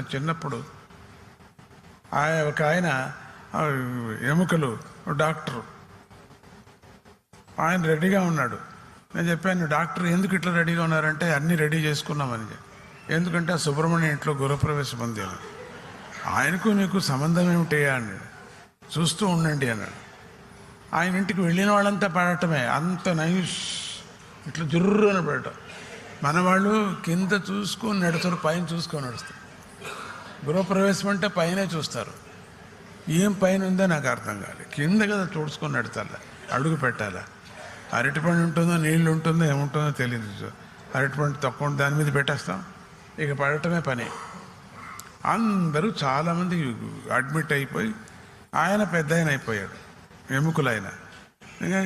నా చిన్నప్పుడు ఆయన ఒక ఆయన ఎముకలు డాక్టర్. ఆయన రెడీగా ఉన్నాడు. నేను చెప్పాను డాక్టర్ ఎందుకు ఇట్లా రెడీగా ఉన్నారంటే అన్నీ రెడీ చేసుకున్నామని చెప్పి. ఎందుకంటే ఆ సుబ్రహ్మణ్యం ఇంట్లో గృహప్రవేశం ఉంది అని. ఆయనకు నీకు సంబంధం ఏమిటి అన్నాడు చూస్తూ ఉండండి అన్నాడు ఆయన ఇంటికి వెళ్ళిన వాళ్ళంతా పడటమే. అంత నైస్. ఇట్లా జుర్రు అని పడటం. మన వాళ్ళు కింద చూసుకొని నడుస్తారు పైన చూసుకొని నడుస్తారు. గృహప్రవేశం అంటే పైనే చూస్తారు. ఏం పైన ఉందో నాకు అర్థం కాలేదు కింద కదా చూడుచుకొని నడతాల? అడుగు పెట్టాలా? అరటిపండు ఉంటుందో నీళ్ళు ఉంటుందో ఏముంటుందో తెలియదు అరటిపండు తక్కువ దాని మీద పెట్టేస్తాం. ఇక పడటమే పని. అందరూ చాలామంది అడ్మిట్ అయిపోయి ఆయన పెద్ద ఆయన అయిపోయాడు ఎముకలైన.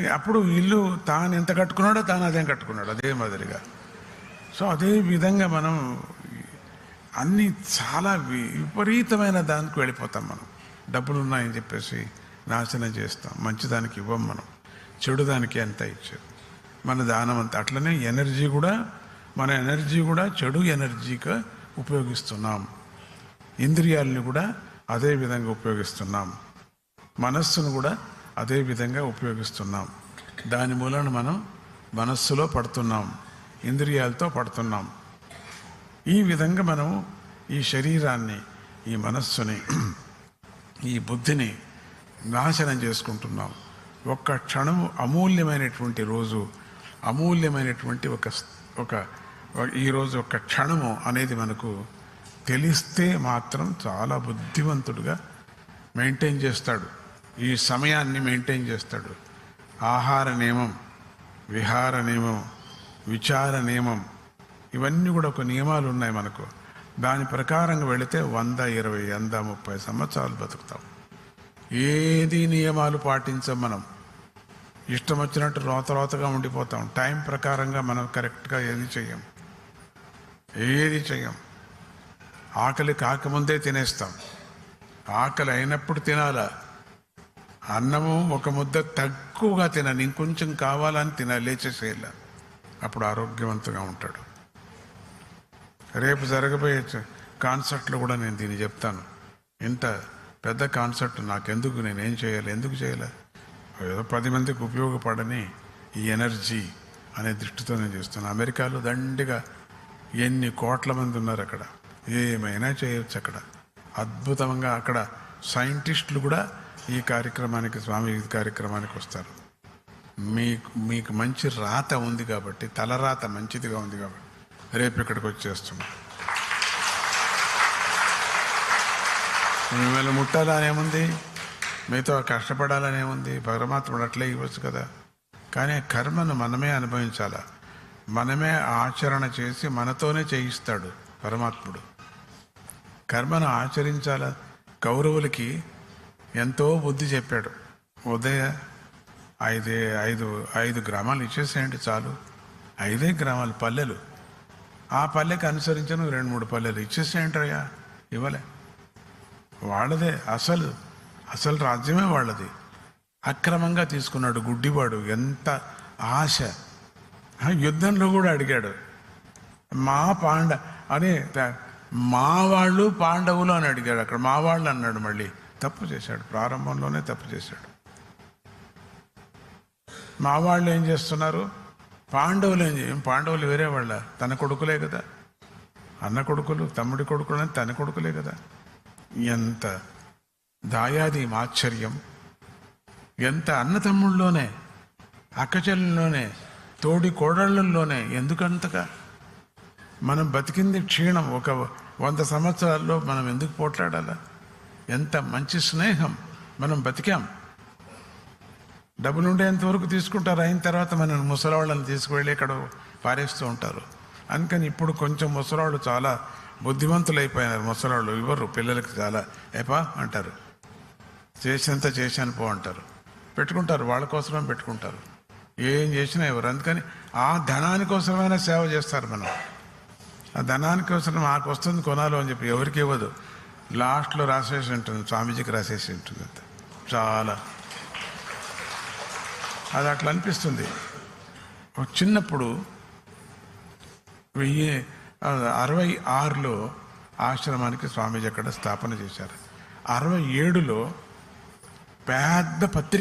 అప్పుడు ఇల్లు తాను ఎంత కట్టుకున్నాడో తాను అదేం కట్టుకున్నాడు అదే మాదిరిగా. సో అదే విధంగా మనం అన్ని చాలా వి- విపరీతమైన దానికి వెళ్ళిపోతాం మనం. డబ్బులు ఉన్నాయని చెప్పేసి నాశనం చేస్తాం. మంచిదానికి ఇవ్వం మనం. చెడు దానికి ఎంత ఇచ్చారు? మన దానం అంత అట్లనే ఎనర్జీ కూడా మన ఎనర్జీ కూడా చెడు ఎనర్జీగా ఉపయోగిస్తున్నాం. ఇంద్రియాలని కూడా అదే విధంగా ఉపయోగిస్తున్నాం. మనస్సును కూడా అదే విధంగా ఉపయోగిస్తున్నాం. దాని మూలన మనం మనస్సులో పడుతున్నాం. ఇంద్రియాలతో పడుతున్నాం. ఈ విధంగా మనం ఈ శరీరాన్ని ఈ మనస్సుని ఈ బుద్ధిని నాశనం చేసుకుంటున్నాం. ఒక్క క్షణము అమూల్యమైనటువంటి రోజు అమూల్యమైనటువంటి ఒక ఒక ఈరోజు ఒక క్షణము అనేది మనకు తెలిస్తే మాత్రం చాలా బుద్ధివంతుడుగా మెయింటైన్ చేస్తాడు. ఈ సమయాన్ని మెయింటైన్ చేస్తాడు. ఆహార నియమం విహార నియమం విచార నియమం ఇవన్నీ కూడా ఒక నియమాలు ఉన్నాయి మనకు. దాని ప్రకారంగా వెళితే వంద ఇరవై వంద ముప్పై సంవత్సరాలు బతుకుతాం. ఏది నియమాలు పాటించాం మనం? ఇష్టం వచ్చినట్టు రోత రోతగా ఉండిపోతాం. టైం ప్రకారంగా మనం కరెక్ట్గా ఏది చెయ్యం? ఏది చెయ్యం? ఆకలి కాకముందే తినేస్తాం. ఆకలి అయినప్పుడు తినాలా. అన్నము ఒక ముద్ద తక్కువగా తినాలి ఇంకొంచెం కావాలని తినాలి లేచేసేయాలి. అప్పుడు ఆరోగ్యవంతంగా ఉంటాడు. రేపు జరగబోయే కాన్సర్ట్లో కూడా నేను దీన్ని చెప్తాను. ఇంత పెద్ద కాన్సర్ట్ నాకెందుకు? నేను ఏం చేయాలి? ఎందుకు చేయాలి? ఏదో పది మందికి ఉపయోగపడని ఈ ఎనర్జీ అనే దృష్టితో నేను చేస్తాను అమెరికాలో దండిగా ఎన్ని కోట్ల మంది ఉన్నారు అక్కడ? ఏమైనా చేయొచ్చు అక్కడ. అద్భుతంగా అక్కడ సైంటిస్టులు కూడా ఈ కార్యక్రమానికి స్వామి కార్యక్రమానికి వస్తారు. మీకు మీకు మంచి రాత ఉంది కాబట్టి తలరాత మంచిదిగా ఉంది కాబట్టి. రేపు ఇక్కడికి వచ్చేస్తున్నాం. మిమ్మల్ని ముట్టాలనేముంది మీతో కష్టపడాలనేముంది? పరమాత్ముడు అట్లే ఇవ్వచ్చు కదా. కానీ కర్మను మనమే అనుభవించాల? మనమే ఆచరణ చేసి మనతోనే చేయిస్తాడు పరమాత్ముడు. కర్మను ఆచరించాల? కౌరవులకి ఎంతో బుద్ధి చెప్పాడు. ఉదయ ఐదే ఐదు ఐదు గ్రామాలు ఇచ్చేసేయండి చాలు. ఐదే గ్రామాలు పల్లెలు. ఆ పల్లెకి అనుసరించిన రెండు మూడు పల్లెలు ఇచ్చేసేయంటారయ్యా ఇవ్వలే. వాళ్ళదే అసలు అసలు రాజ్యమే వాళ్ళది. అక్రమంగా తీసుకున్నాడు గుడ్డివాడు ఎంత ఆశ. యుద్ధంలో కూడా అడిగాడు మా పాండ అని మా వాళ్ళు పాండవులు అని అడిగాడు అక్కడ. మా వాళ్ళు అన్నాడు మళ్ళీ. తప్పు చేశాడు. ప్రారంభంలోనే తప్పు చేశాడు. మా వాళ్ళు ఏం చేస్తున్నారు? పాండవులు ఏం చేయం? పాండవులు వేరే వాళ్ళ. తన కొడుకులే కదా. అన్న కొడుకులు తమ్ముడి కొడుకులు అని తన కొడుకులే కదా. ఎంత దాయాది మాశ్చర్యం ఎంత అన్నతమ్ముళ్ళలోనే అక్కచెల్లెల్లోనే తోడి కోడళ్ళల్లోనే ఎందుకంతగా? మనం బతికింది క్షీణం. ఒక వంద సంవత్సరాల్లో మనం ఎందుకు పోట్లాడాలా? ఎంత మంచి స్నేహం మనం బతికాం. డబ్బులు ఉండేంత వరకు తీసుకుంటారు. అయిన తర్వాత మనం ముసలాళ్ళని తీసుకువెళ్ళి ఇక్కడ పారేస్తూ ఉంటారు. అందుకని ఇప్పుడు కొంచెం ముసలాళ్ళు చాలా బుద్ధిమంతులు అయిపోయినారు ముసలాళ్ళు ఇవ్వరు పిల్లలకి చాలా ఏపా అంటారు. చేసినంత చేశాను పో అంటారు. పెట్టుకుంటారు. వాళ్ళ కోసమే పెట్టుకుంటారు. ఏం చేసినా ఎవరు? అందుకని ఆ ధనాని కోసమైనా సేవ చేస్తారు మనం. ఆ ధనానికి అవసరం మాకు వస్తుంది కొనాలో అని చెప్పి ఎవరికి ఇవ్వదు. లాస్ట్లో రాసేసి ఉంటుంది. స్వామీజీకి రాసేసి ఉంటుంది అంత. చాలా అది అట్లా అనిపిస్తుంది. చిన్నప్పుడు వెయ్యి అరవై ఆరులో ఆశ్రమానికి స్వామీజీ అక్కడ స్థాపన చేశారు. అరవై ఏడులో పెద్ద పత్రిక